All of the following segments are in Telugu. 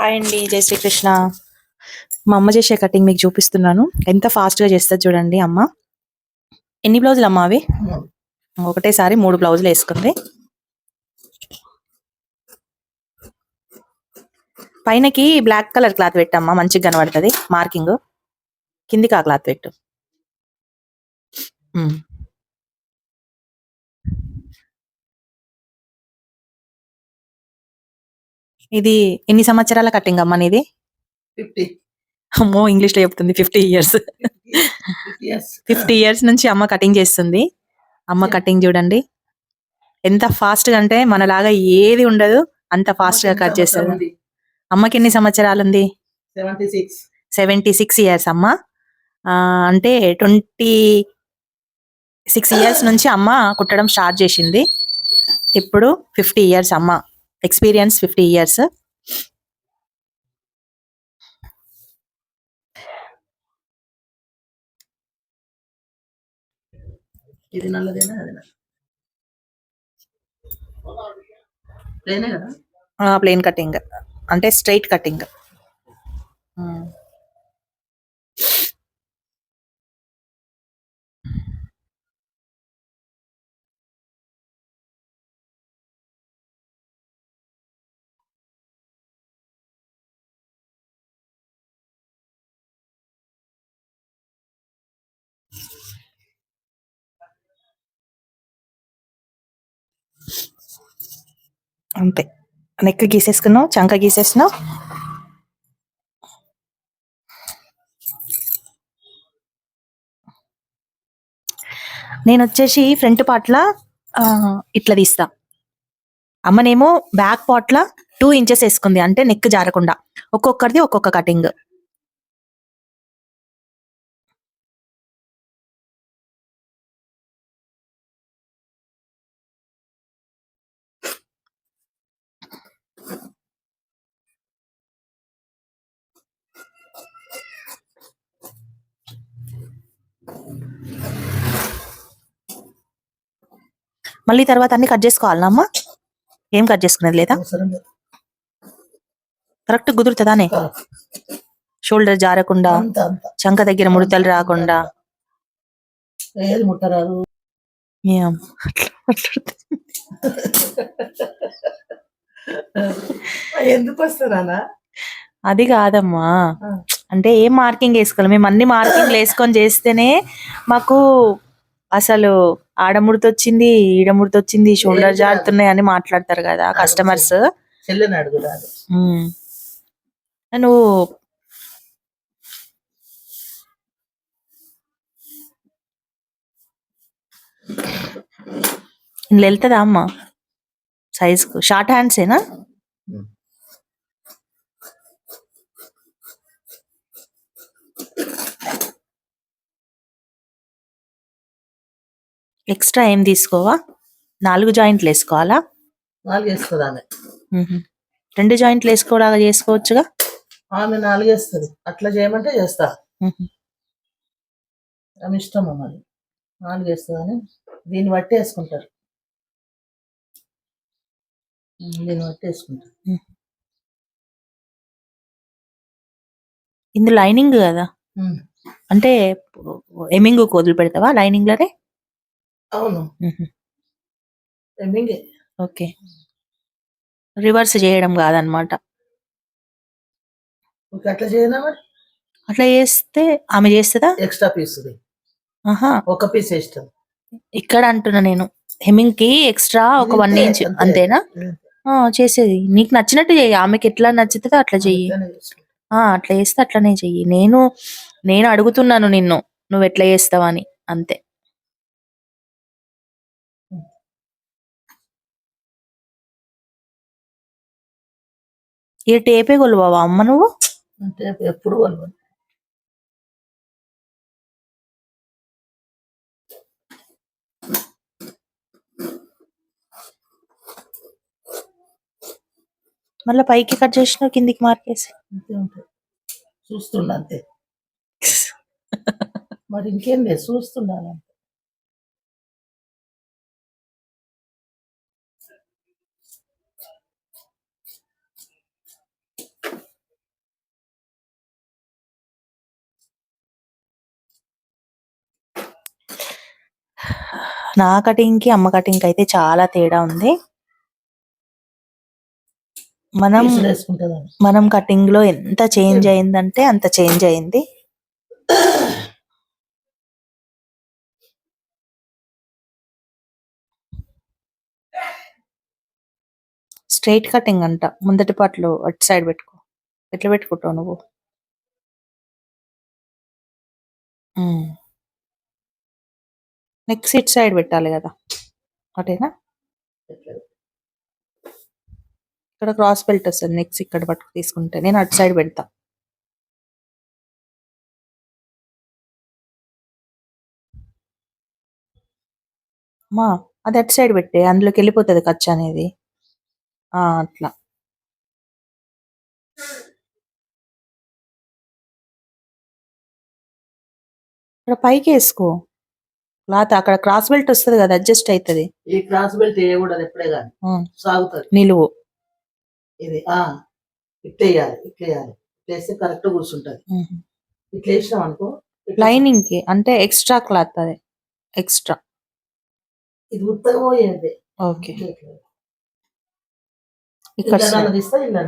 హాయ్ అండి జై శ్రీకృష్ణ. మా అమ్మ చేసే కటింగ్ మీకు చూపిస్తున్నాను. ఎంత ఫాస్ట్గా చేస్తుంది చూడండి అమ్మ. ఎన్ని బ్లౌజులు అమ్మ అవి? ఒకటేసారి మూడు బ్లౌజులు వేసుకుంది. పైనకి బ్లాక్ కలర్ క్లాత్ పెట్టమ్మా మంచిగా కనబడుతుంది. మార్కింగ్ కిందికి ఆ క్లాత్ పెట్టు. ఇది ఎన్ని సంవత్సరాల కటింగ్ అమ్మా నీది? ఫిఫ్టీ. అమ్మో ఇంగ్లీష్లో చెప్తుంది ఫిఫ్టీ ఇయర్స్. Fifty years. నుంచి అమ్మ కటింగ్ చేస్తుంది. అమ్మ కటింగ్ చూడండి. ఎంత ఫాస్ట్గా అంటే మనలాగా ఏది ఉండదు అంత ఫాస్ట్గా కట్ చేస్తుంది అమ్మకి ఎన్ని సంవత్సరాలు ఉంది సెవెంటీ సిక్స్ ఇయర్స్ అమ్మ. అంటే ట్వంటీ సిక్స్ ఇయర్స్ నుంచి అమ్మ కుట్టడం స్టార్ట్ చేసింది. ఇప్పుడు ఫిఫ్టీ ఇయర్స్ అమ్మ. ఎక్స్పీరియన్స్ ఫిఫ్టీ ఇయర్స్ ఇది నల్లదేనా? ప్లేన్ కటింగ్ అంటే స్ట్రైట్ కటింగ్ అంతే. నెక్ గీసేసుకున్నావు చంక గీసేసినావు నేను వచ్చేసి ఫ్రంట్ పార్ట్ల ఇట్లా తీస్తా. అమ్మనేమో బ్యాక్ పార్ట్ల టూ ఇంచెస్ వేసుకుంది అంటే నెక్ జారకుండా. ఒక్కొక్కరిది ఒక్కొక్క కటింగ్. మళ్ళీ తర్వాత అన్ని కట్ చేసుకోవాలనా అమ్మ? ఏం కట్ చేసుకునేది లేదా? కరెక్ట్ కుదురుతుందానే? షోల్డర్ జారకుండా చంక దగ్గర ముడతలు రాకుండా. ఎందుకు వస్తారా అది కాదమ్మా. అంటే ఏం మార్కింగ్ వేసుకోవాలి? మేము అన్ని మార్కింగ్ వేసుకొని చేస్తేనే మాకు అసలు ఆడముడితో వచ్చింది ఈడముడితో వచ్చింది షోల్డర్ జారుతున్నాయి అని మాట్లాడతారు కదా కస్టమర్స్. నువ్వు ఇందులో వెళ్తుందా అమ్మ? సైజ్కు. షార్ట్ హ్యాండ్సేనా? ఎక్స్ట్రా ఏం తీసుకోవా? నాలుగు జాయింట్లు వేసుకోవాలా? నాలుగు మ్మ్. రెండు జాయింట్లు వేసుకోవడాగా చేసుకోవచ్చుగా? ఆమె నాలుగు వేస్తుంది. అట్లా చేయమంటే చేస్తా. ఆమె ఇష్టం మరి. నాలుగు వేస్తుంది అని దీన్ని బట్టి వేసుకుంటారు. దీన్ని బట్టి వేసుకుంటారు. ఇందులో లైనింగ్ కదా? అంటే ఎమింగ్ వదిలి పెడతావా లైనింగ్లోనే అవును. ఓకే. రివర్స్ చేయడం కాదనమాట. చేయనా మరి? అట్లా చేస్తే ఆమె చేస్తుందా? ఎక్స్ట్రా పీస్ ఆహా. ఒక పీస్ ఇష్టం ఇక్కడ అంటున్నా నేను. హెమింగ్కి ఎక్స్ట్రా ఒక వన్ ఇంచ్ అంతే. అంతేనా? ఆ, చేసేది. నీకు నచ్చినట్టు చెయ్యి. ఆమెకి ఎట్లా నచ్చుతుందో అట్లా చెయ్యి. ఆ అట్లా చేస్తే అట్లనే చెయ్యి. నేను నేను అడుగుతున్నాను నిన్ను. నువ్వు ఎట్లా చేస్తావని. అంతే. ఈ టేపే కొలువావా అమ్మ నువ్వు? అంటే ఎప్పుడు వాళ్ళు మళ్ళీ పైకి కట్ చేసినావు కిందికి మార్కేసి. చూస్తుండ అంతే. మరి ఇంకేం లేదు చూస్తున్నాను అంతే. నా కటింగ్కి అమ్మ కటింగ్కి అయితే చాలా తేడా ఉంది. మనం మనం కటింగ్లో ఎంత చేంజ్ అయిందంటే అంత చేంజ్ అయింది. స్ట్రైట్ కటింగ్ అంట. ముందటి పాటలు అటు సైడ్ పెట్టుకో. ఎట్లా పెట్టుకుంటావు నువ్వు? నెక్స్ట్ ఇట్ సైడ్ పెట్టాలి కదా. అటేనా? ఇక్కడ క్రాస్ బెల్ట్ వస్తుంది. నెక్స్ట్ ఇక్కడ పట్టుకు తీసుకుంటే నేను అటు సైడ్ పెడతా. మా అది అటు సైడ్ పెట్టే. అందులోకి వెళ్ళిపోతుంది ఖర్చు అనేది. అట్లా. ఇక్కడ పైకి వేసుకో. క్లాత్ అక్కడ క్రాస్ బెల్ట్ వస్తుంది కదా అడ్జస్ట్ అవుతుంది ఈ క్రాస్ బెల్ట్ వేయకూడదు ఎప్పుడే కానీ. సాగుతుంది. నిలువు. ఇది ఆ ఇట్లా వేయాలి ఇట్లా వేయాలి. ఇట్లా వేస్తే కరెక్ట్ కూర్చుంటది. ఇట్లా వేసినాం అనుకో లైనింగ్కి అంటే ఎక్స్ట్రా క్లాత్ అది ఎక్స్ట్రా ఇది ఉత్తగా పోయేది. ఓకే. ఇక్కడ తీస్తా ఇలా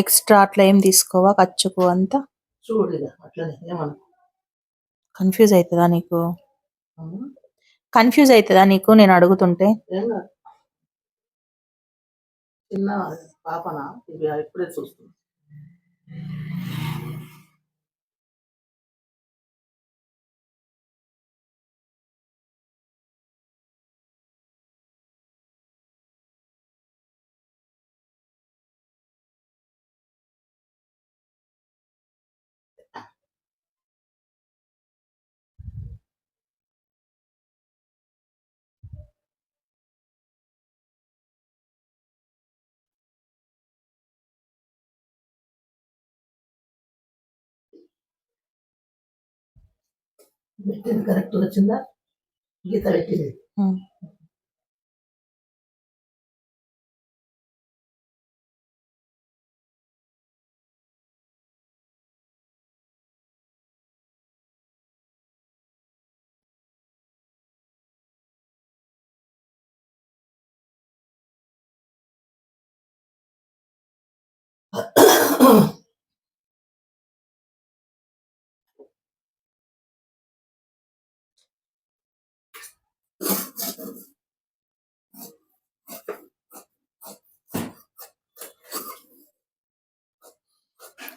ఎక్స్ట్రా అట్లా ఏం తీసుకోవా? ఖర్చుకు అంతా? చూడు కన్ఫ్యూజ్ అవుతుందా నీకు? కన్ఫ్యూజ్ అవుతుందా నీకు? నేను అడుగుతుంటే. చిన్న పాపన? ఇప్పుడే చూస్తుంది పెట్టింది కరెక్ట్ వచ్చిందా గీత పెట్టింది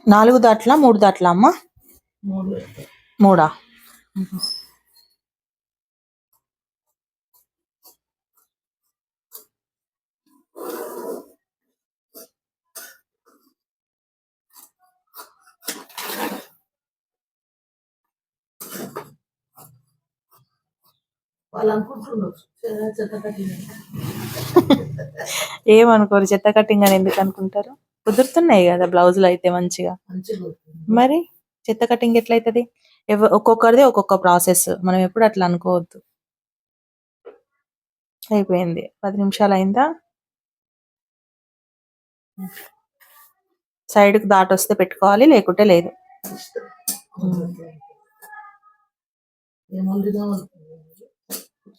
నాలుగు దాట్లా మూడు దాట్లా అమ్మా? మూడు. పెట్టాలి. మూడా? వాళ్ళు అనుకుంటున్నారు. "చె- చెత్త కట్టింది ఏమనుకోరు చెత్త కటింగ్ అని ఎందుకు అనుకుంటారు? కుదురుతున్నాయి కదా బ్లౌజులు అయితే మంచిగా. మరి చెత్త కటింగ్ ఎట్లయితది? ఒక్కొక్కరిది ఒక్కొక్క ప్రాసెస్. మనం ఎప్పుడు అట్లా అనుకోవద్దు. అయిపోయింది. పది నిమిషాలు అయిందా? సైడ్కి దాటి వస్తే పెట్టుకోవాలి లేకుంటే లేదు.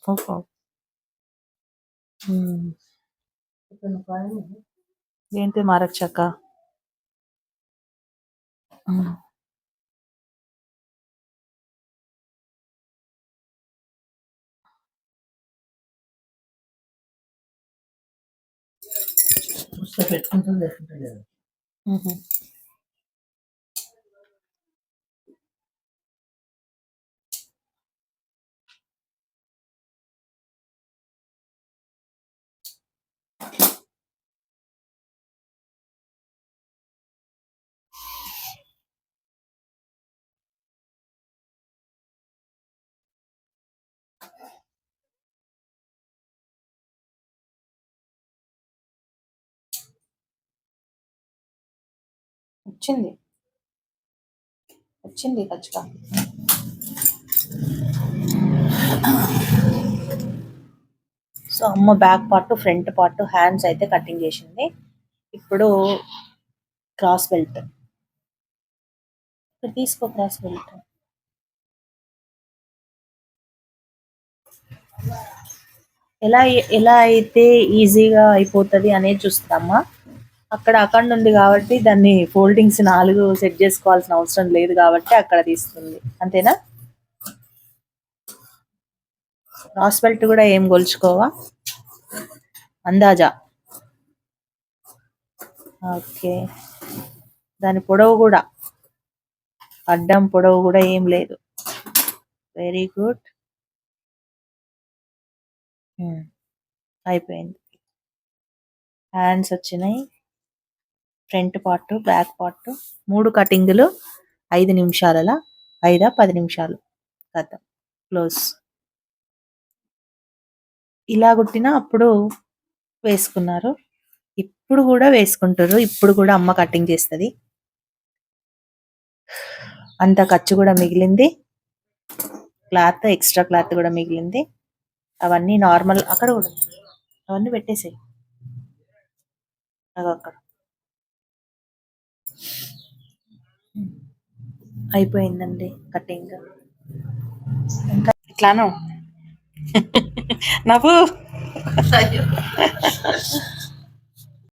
ఓహో. ఉమ్. చికెన్ ఫ్రై, ఏంటి మరక్ చెక్క ఉమ్. ముస్త పెట్టుకుంటుంది వచ్చింది. వచ్చింది ఖచ్చితంగా. సో అమ్మ back part front part hands అయితే కటింగ్ చేసింది. ఇప్పుడు క్రాస్ బెల్ట్. ఇక్కడ తీసుకో క్రాస్ బెల్ట్. ఎలా ఎలా అయితే ఈజీగా అయిపోతుంది అనేది చూస్తామా? అక్కడ అక్కడ ఉంది కాబట్టి దాన్ని ఫోల్డింగ్స్ నాలుగు సెట్ చేసుకోవాల్సిన అవసరం లేదు కాబట్టి అక్కడ తీస్తుంది. అంతేనా? క్రాస్ బెల్ట్ కూడా ఏం కొలుచుకోవా? అందాజా. ఓకే. దాని పొడవు కూడా. అడ్డం పొడవు కూడా ఏం లేదు. Very good hmm. అయిపోయింది. హ్యాండ్స్ వచ్చినాయి. ఫ్రంట్ పార్ట్ బ్యాక్ పార్ట్ మూడు కటింగులు ఐదు నిమిషాలలో ఐదా పది నిమిషాలు. కథ. క్లోజ్. ఇలా కుట్టినా అప్పుడు వేసుకున్నారు. ఇప్పుడు కూడా వేసుకుంటారు. ఇప్పుడు కూడా అమ్మ కటింగ్ చేస్తుంది. అంత ఖర్చు కూడా మిగిలింది. క్లాత్ ఎక్స్ట్రా క్లాత్ కూడా మిగిలింది. అవన్నీ నార్మల్ అక్కడ కూడా. అవన్నీ పెట్టేసాయి. అగో అక్కడ. అయిపోయిందండి కటింగ్. ఇంకా ఇట్లాను నవ్వు.